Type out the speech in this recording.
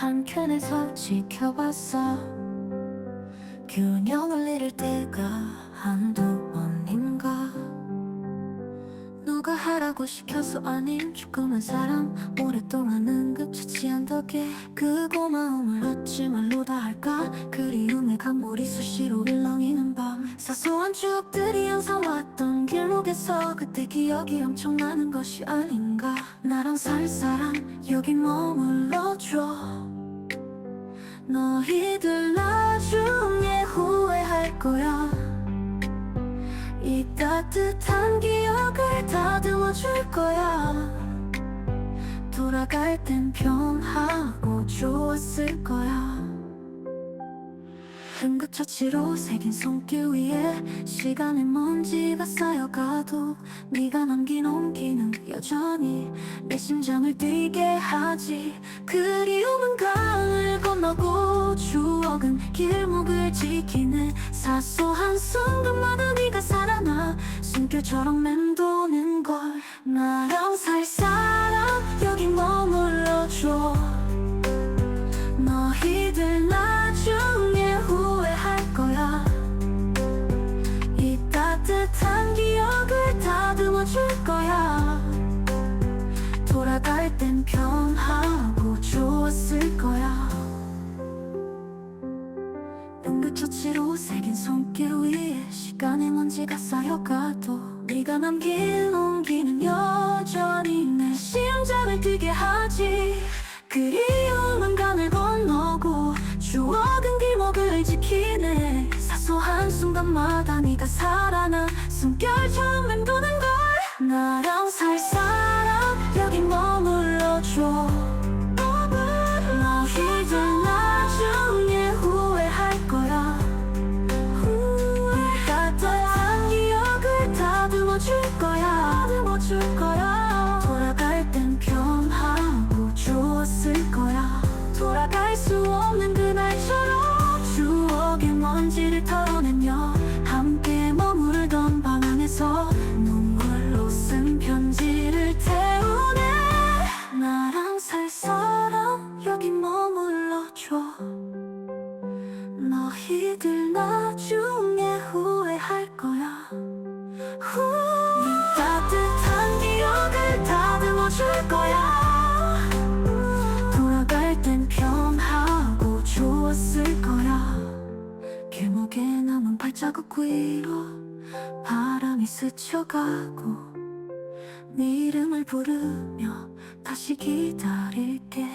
한 켠에서 지켜봤어. 균형을 잃을 때가 한두 번인가? 누가 하라고 시켜서 아닌 조금은 사람 오랫동안 응급처치 한 덕에 그 고마움을 어찌 말로 다 할까? 그리움의 강물이 수시로 일렁이는 밤. 사소한 추억들이 항상 왔던 길목에서 그때 기억이 엄청 나는 것이 아닌가? 나랑 살 사람 여기 머물러줘 너희들 나중에 후회할 거야. 이 따뜻한 기억을 다듬어 줄 거야. 돌아갈 땐 편하고 좋았을 거야. 응급처치로 새긴 손길 위에 시간의 먼지가 쌓여가도 네가 남긴 온기는 여전히 내 심장을 뛰게 하지. 그리움은 강을 건너고 길목을 지키네 사소한 순간마다 네가 살아나. 숨결처럼 맴도는 걸 나랑 살 사람 여기 머물러줘. 너희들 나중에 후회할 거야. 이 따뜻한 기억을 다듬어 줄 거야. 돌아갈 땐 편하고 좋았을 거야 응급처치로 새긴 손길 위에 시간의 먼지가 쌓여가도 네가 남긴 온기는 여전히 내 심장을 뛰게 하지. 그리움은 강을 건너고 추억은 길목을 지키네. 사소한 순간마다 네가 살아나 숨결처럼 맴도는 걸. 나랑 살 사람 여기 머물러줘 너희들 나중에 후회할 거야. 후. 이 따뜻한 기억을 다듬어 줄 거야. 돌아갈 땐 편하고 좋았을 거야. 길목에 남은 발자국 위로 바람이 스쳐가고 네 이름을 부르며 다시 기다릴게